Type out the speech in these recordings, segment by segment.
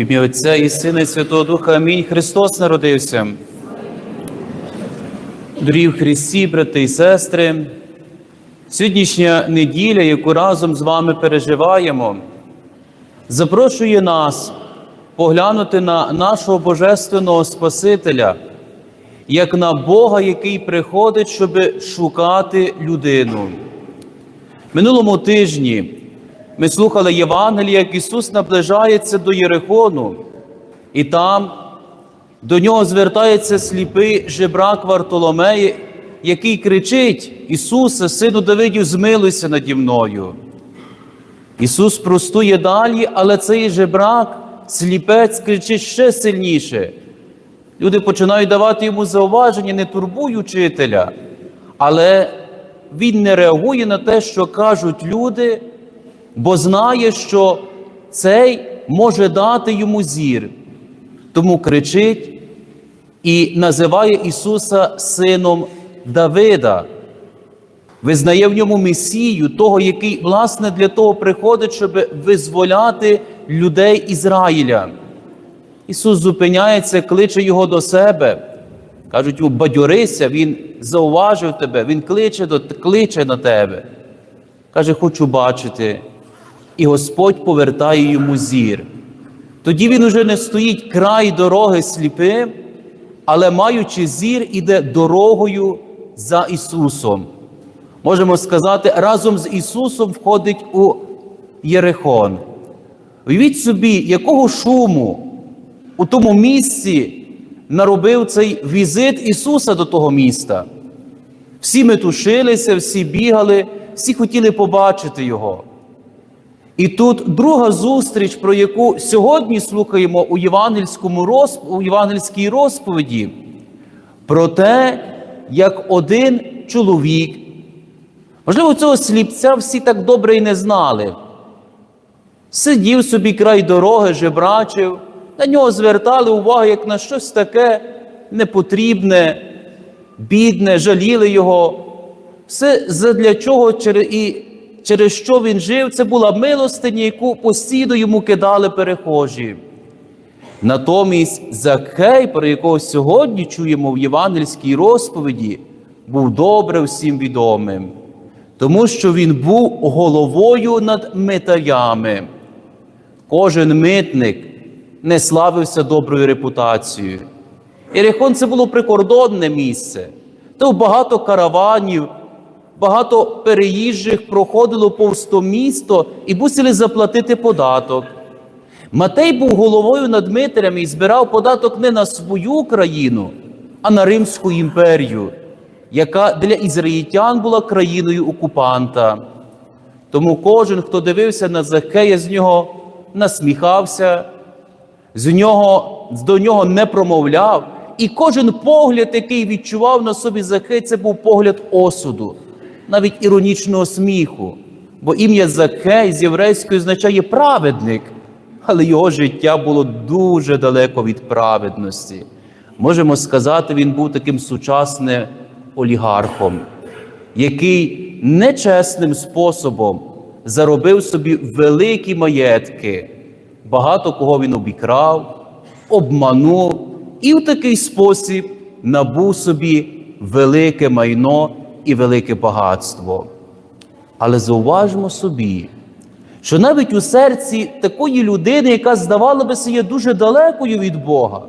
Ім'я Отця і Сина, і Святого Духа. Амінь. Христос народився. Дорогі в Христі, брати і сестри, сьогоднішня неділя, яку разом з вами переживаємо, запрошує нас поглянути на нашого Божественного Спасителя, як на Бога, який приходить, щоб шукати людину. Минулому тижні ми слухали Євангелія, як Ісус наближається до Єрихону, і там до нього звертається сліпий жебрак Вартоломеї, який кричить: Ісусе, сину Давидів, змилуйся наді мною. Ісус простує далі, але цей жебрак, сліпець кричить ще сильніше. Люди починають давати йому зауваження, не турбуй учителя, але він не реагує на те, що кажуть люди, бо знає, що цей може дати йому зір. Тому кричить і називає Ісуса сином Давида, визнає в ньому Месію, того, який, власне, для того приходить, щоб визволяти людей Ізраїля. Ісус зупиняється, кличе його до себе. Кажуть, йому, бадьорися, Він зауважив тебе, Він кличе, до, кличе на тебе. Каже, хочу бачити. І Господь повертає йому зір. Тоді він уже не стоїть край дороги сліпим, але маючи зір, іде дорогою за Ісусом. Можемо сказати, разом з Ісусом входить у Єрихон. Уявіть собі, якого шуму у тому місці наробив цей візит Ісуса до того міста. Всі метушилися, всі бігали, всі хотіли побачити Його. І тут друга зустріч, про яку сьогодні слухаємо у євангельському розп... у євангельській розповіді, про те, як один чоловік, можливо, цього сліпця всі так добре і не знали. Сидів собі край дороги, жебрачив, на нього звертали увагу як на щось таке непотрібне, бідне, жаліли його. Все задля чого і через що він жив, це була милостиня, яку постійно йому кидали перехожі. Натомість Закхей, про якого сьогодні чуємо в євангельській розповіді, був добре всім відомим, тому що він був головою над митарями. Кожен митник не славився доброю репутацією. Ірихон це було прикордонне місце, то багато караванів багато переїжджих проходило повз то місто і мусили заплатити податок. Матей був головою над Митерями і збирав податок не на свою країну, а на Римську імперію, яка для ізраїльтян була країною окупанта. Тому кожен, хто дивився на Захея, з нього насміхався, з нього, до нього не промовляв. І кожен погляд, який відчував на собі Захей, це був погляд осуду навіть іронічного сміху, бо ім'я Закей з єврейської означає праведник, але його життя було дуже далеко від праведності. Можемо сказати, він був таким сучасним олігархом, який нечесним способом заробив собі великі маєтки, багато кого він обікрав, обманув і в такий спосіб набув собі велике майно і велике багатство. Але зауважмо собі, що навіть у серці такої людини, яка, здавала би є дуже далекою від Бога,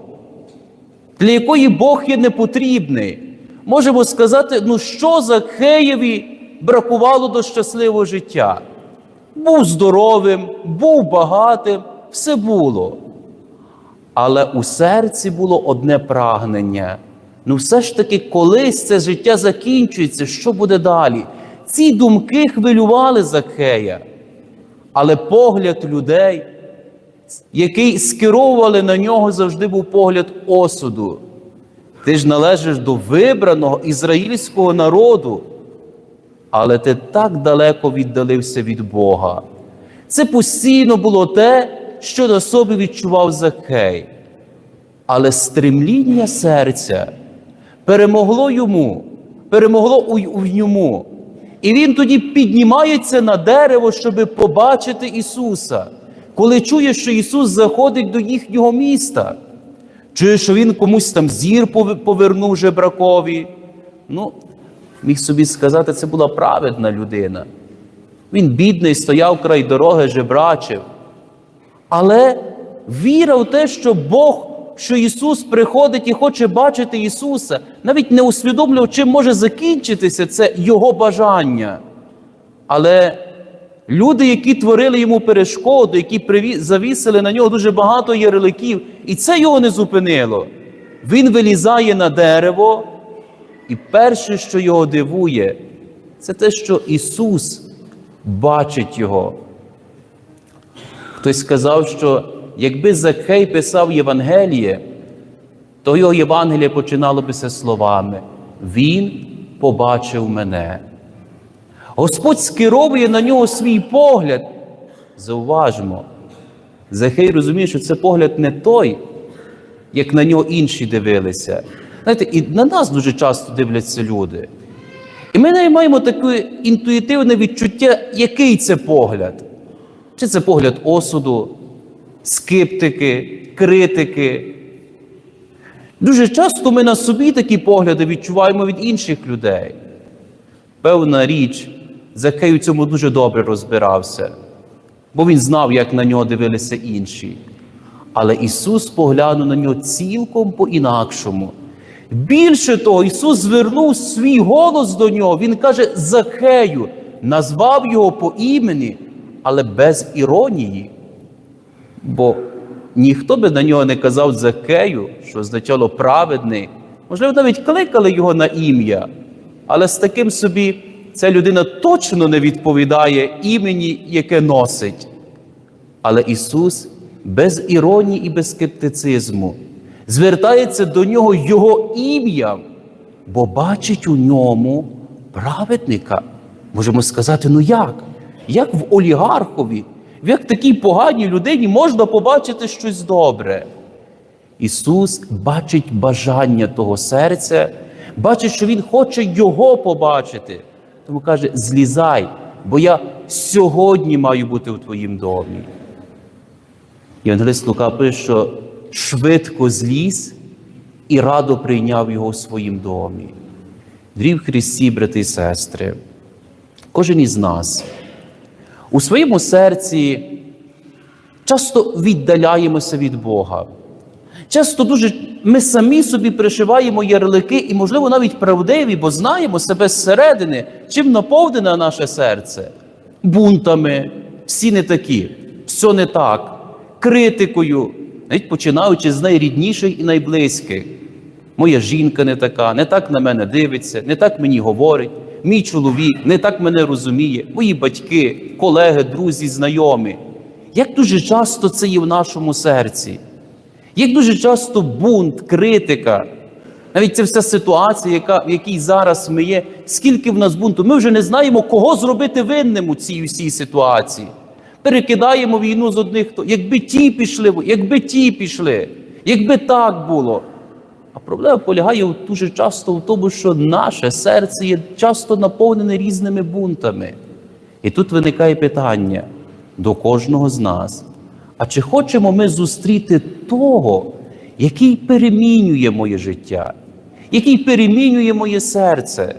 для якої Бог є непотрібний, можемо сказати, ну що за Хеєві бракувало до щасливого життя? Був здоровим, був багатим, все було. Але у серці було одне прагнення. Ну, все ж таки, колись це життя закінчується, що буде далі? Ці думки хвилювали Закхея, але погляд людей, який скеровували на нього, завжди був погляд осуду. Ти ж належиш до вибраного ізраїльського народу, але ти так далеко віддалився від Бога. Це постійно було те, що на собі відчував Закхей. Але стремління серця перемогло йому, перемогло у, у ньому. І він тоді піднімається на дерево, щоб побачити Ісуса. коли чує, що Ісус заходить до їхнього міста, чує, що Він комусь там зір повернув жебракові. Ну, міг собі сказати, це була праведна людина. Він бідний, стояв край дороги, жебрачив. Але віра в те, що Бог, що Ісус приходить і хоче бачити Ісуса, навіть не усвідомлював, чим може закінчитися це Його бажання. Але люди, які творили йому перешкоду, які завісили на нього дуже багато ярликів, і це його не зупинило. Він вилізає на дерево, і перше, що його дивує, це те, що Ісус бачить його. Хтось сказав, що якби Закхей писав Євангеліє, то його Євангеліє починало бися словами: Він побачив мене. Господь скеровує на нього свій погляд. Зауважмо, Захей розуміє, що це погляд не той, як на нього інші дивилися. Знаєте, і на нас дуже часто дивляться люди. І ми маємо таке інтуїтивне відчуття, який це погляд. Чи це погляд осуду, скептики, критики. Дуже часто ми на собі такі погляди відчуваємо від інших людей. Певна річ, Закей у цьому дуже добре розбирався, бо він знав, як на нього дивилися інші. Але Ісус поглянув на нього цілком по-інакшому. Більше того, Ісус звернув свій голос до нього. Він каже Захею, назвав його по імені, але без іронії. Бо ніхто би на нього не казав Закею, що означало праведний. Можливо, навіть кликали його на ім'я, але з таким собі ця людина точно не відповідає імені, яке носить. Але Ісус без іронії і без скептицизму звертається до нього Його ім'ям, бо бачить у ньому праведника. Можемо сказати, ну як? Як в олігархові, як такій поганій людині можна побачити щось добре? Ісус бачить бажання того серця, бачить, що Він хоче Його побачити. Тому каже: злізай, бо я сьогодні маю бути у твоїм домі. Євангелист Лука пише, що швидко зліз і радо прийняв його у своїм домі. Дрів Христі, брати і сестри, кожен із нас у своєму серці часто віддаляємося від Бога. Часто дуже ми самі собі пришиваємо ярлики і, можливо, навіть правдиві, бо знаємо себе зсередини, чим наповнене наше серце бунтами, всі не такі, все не так, критикою, навіть починаючи з найрідніших і найблизьких. Моя жінка не така, не так на мене дивиться, не так мені говорить. Мій чоловік не так мене розуміє, мої батьки, колеги, друзі, знайомі. Як дуже часто це є в нашому серці? Як дуже часто бунт, критика, навіть ця вся ситуація, яка, в якій зараз ми є, скільки в нас бунту, ми вже не знаємо, кого зробити винним у цій всій ситуації. Перекидаємо війну з одних, хто якби ті пішли, якби ті пішли, якби так було. А проблема полягає дуже часто в тому, що наше серце є часто наповнене різними бунтами. І тут виникає питання до кожного з нас. А чи хочемо ми зустріти того, який перемінює моє життя, який перемінює моє серце?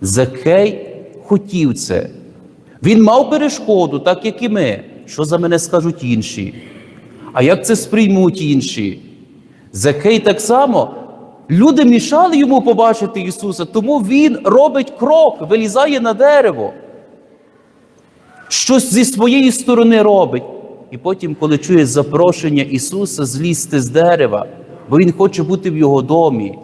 Закей хотів це. Він мав перешкоду, так як і ми. Що за мене скажуть інші? А як це сприймуть інші? Закей так само. Люди мішали йому побачити Ісуса, тому він робить крок, вилізає на дерево. Щось зі своєї сторони робить. І потім, коли чує запрошення Ісуса злізти з дерева, бо Він хоче бути в його домі,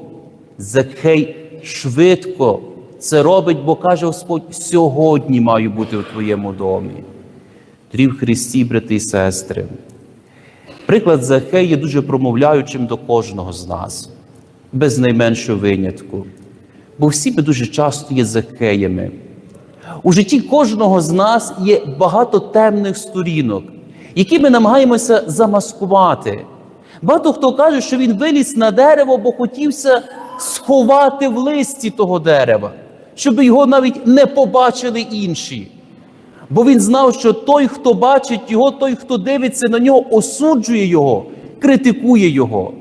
Закхей швидко це робить, бо каже Господь, сьогодні маю бути у твоєму домі. Трів Христі, брати і сестри. Приклад Захея є дуже промовляючим до кожного з нас, без найменшого винятку. Бо всі ми дуже часто є Захеями. У житті кожного з нас є багато темних сторінок, які ми намагаємося замаскувати. Багато хто каже, що він виліз на дерево, бо хотівся сховати в листі того дерева, щоб його навіть не побачили інші. Бо він знав, що той, хто бачить його, той, хто дивиться на нього, осуджує його, критикує його.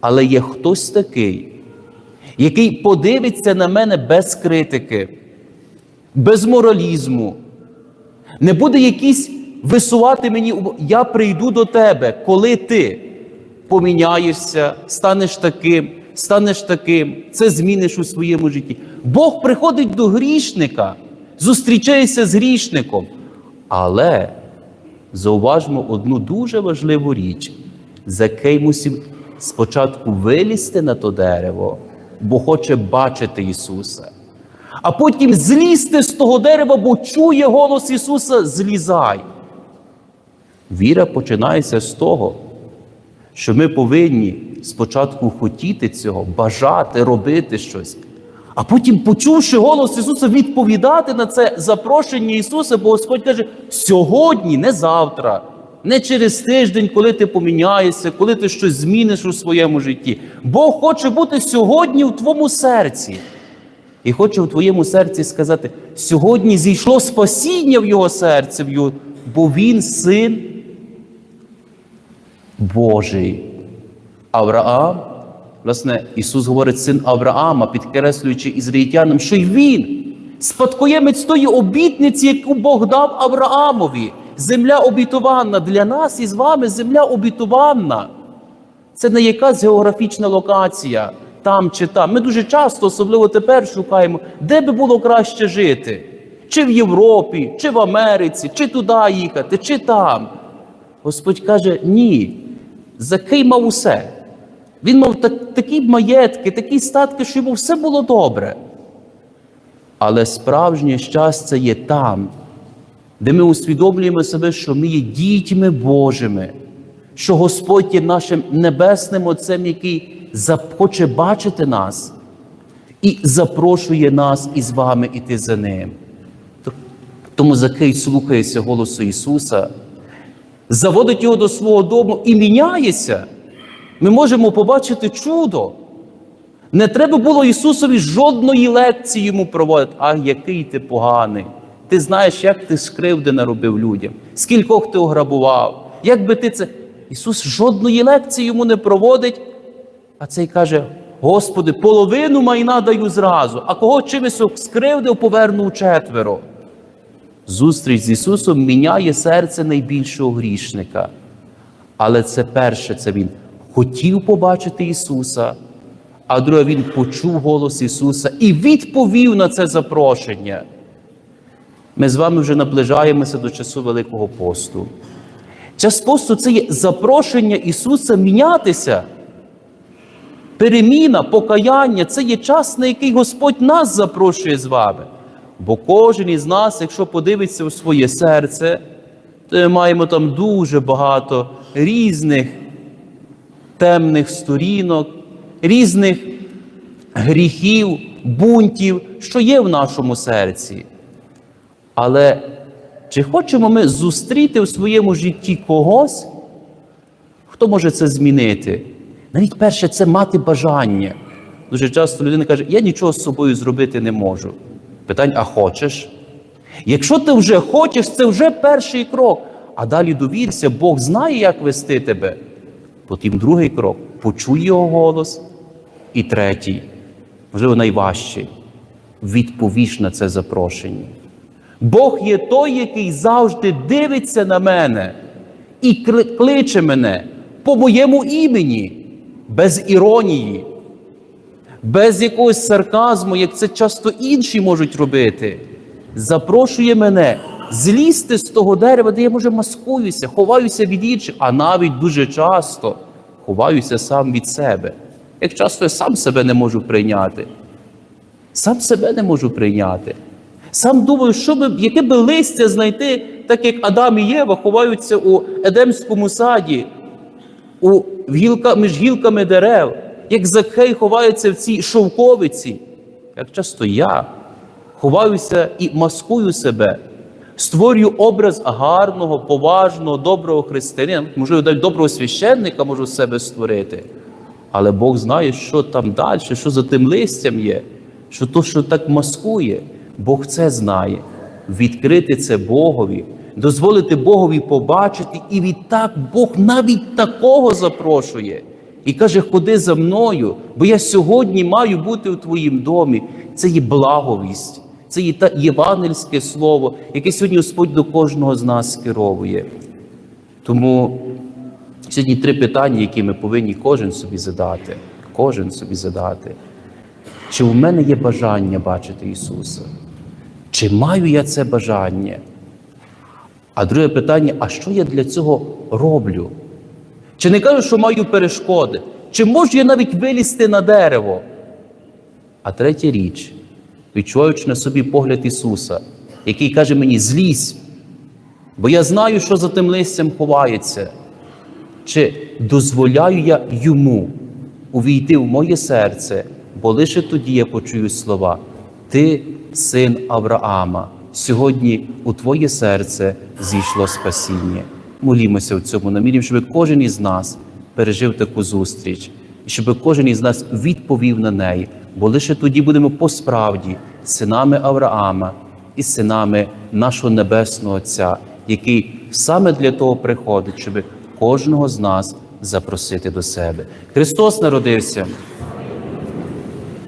Але є хтось такий, який подивиться на мене без критики, без моралізму, не буде якийсь висувати мені, я прийду до тебе, коли ти поміняєшся, станеш таким, станеш таким, це зміниш у своєму житті. Бог приходить до грішника, зустрічається з грішником. Але зауважмо одну дуже важливу річ. Закей мусив спочатку вилізти на то дерево, бо хоче бачити Ісуса. А потім злізти з того дерева, бо чує голос Ісуса, злізай. Віра починається з того, що ми повинні спочатку хотіти цього, бажати, робити щось, а потім, почувши голос Ісуса, відповідати на це запрошення Ісуса, бо Господь каже: сьогодні, не завтра, не через тиждень, коли ти поміняєшся, коли ти щось зміниш у своєму житті. Бог хоче бути сьогодні в твоєму серці. І хоче в твоєму серці сказати: сьогодні зійшло спасіння в його серці, бо він син Божий. Авраам, власне, Ісус говорить син Авраама, підкреслюючи ізраїльтянам, що й він спадкоємець тої обітниці, яку Бог дав Авраамові. Земля обітованна для нас і з вами земля обітованна. Це не якась географічна локація, там чи там. Ми дуже часто, особливо тепер, шукаємо, де би було краще жити. Чи в Європі, чи в Америці, чи туди їхати, чи там. Господь каже: ні. Закий мав усе. Він мав так, такі маєтки, такі статки, що йому все було добре. Але справжнє щастя є там, де ми усвідомлюємо себе, що ми є дітьми Божими, що Господь є нашим небесним Отцем, який хоче бачити нас і запрошує нас із вами іти за ним. Тому Закей слухається голосу Ісуса, заводить його до свого дому і міняється. Ми можемо побачити чудо. Не треба було Ісусові жодної лекції йому проводити. А який ти поганий. Ти знаєш, як ти скривди наробив людям, скількох ти ограбував. Як би ти це. Ісус жодної лекції йому не проводить, а цей каже: Господи, половину майна даю зразу, а кого чимось скривдив, поверну четверо. Зустріч з Ісусом міняє серце найбільшого грішника. Але це перше, це він хотів побачити Ісуса, а друге, він почув голос Ісуса і відповів на це запрошення. Ми з вами вже наближаємося до часу Великого посту. Час посту це є запрошення Ісуса мінятися. Переміна, покаяння це є час, на який Господь нас запрошує з вами. Бо кожен із нас, якщо подивиться у своє серце, то ми маємо там дуже багато різних темних сторінок, різних гріхів, бунтів, що є в нашому серці. Але чи хочемо ми зустріти в своєму житті когось, хто може це змінити? Навіть перше, це мати бажання. Дуже часто людина каже, я нічого з собою зробити не можу. Питань, а хочеш? Якщо ти вже хочеш, це вже перший крок. А далі довірся, Бог знає, як вести тебе. Потім другий крок почуй його голос. І третій, можливо, найважчий відповіш на це запрошення. Бог є той, який завжди дивиться на мене і кличе мене по моєму імені, без іронії, без якогось сарказму, як це часто інші можуть робити. Запрошує мене злізти з того дерева, де я може маскуюся, ховаюся від інших, а навіть дуже часто ховаюся сам від себе. Як часто я сам себе не можу прийняти. Сам себе не можу прийняти. Сам думаю, що би, яке би листя знайти, так як Адам і Єва ховаються у Едемському саді, у, в гілка, між гілками дерев, як Закхей ховається в цій шовковиці, як часто я ховаюся і маскую себе, створюю образ гарного, поважного, доброго християнина, можливо, навіть доброго священника можу себе створити. Але Бог знає, що там далі, що за тим листям є, що то, що так маскує, Бог це знає. відкрити це Богові, дозволити Богові побачити, і відтак Бог навіть такого запрошує. І каже, ходи за мною, бо я сьогодні маю бути у твоїм домі. Це є благовість, це є та євангельське слово, яке сьогодні Господь до кожного з нас скеровує. Тому сьогодні три питання, які ми повинні кожен собі задати. Кожен собі задати. Чи в мене є бажання бачити Ісуса? Чи маю я це бажання? А друге питання: а що я для цього роблю? Чи не кажу, що маю перешкоди? Чи можу я навіть вилізти на дерево? А третя річ, відчуваючи на собі погляд Ісуса, який каже мені: злізь, бо я знаю, що за тим листям ховається. Чи дозволяю я йому увійти в моє серце, бо лише тоді я почую слова: Ти, син Авраама, сьогодні у твоє серце зійшло спасіння. Молімося в цьому намірі, щоб кожен із нас пережив таку зустріч, і щоб кожен із нас відповів на неї, бо лише тоді будемо по-справді синами Авраама і синами нашого Небесного Отця, який саме для того приходить, щоб кожного з нас запросити до себе. Христос народився.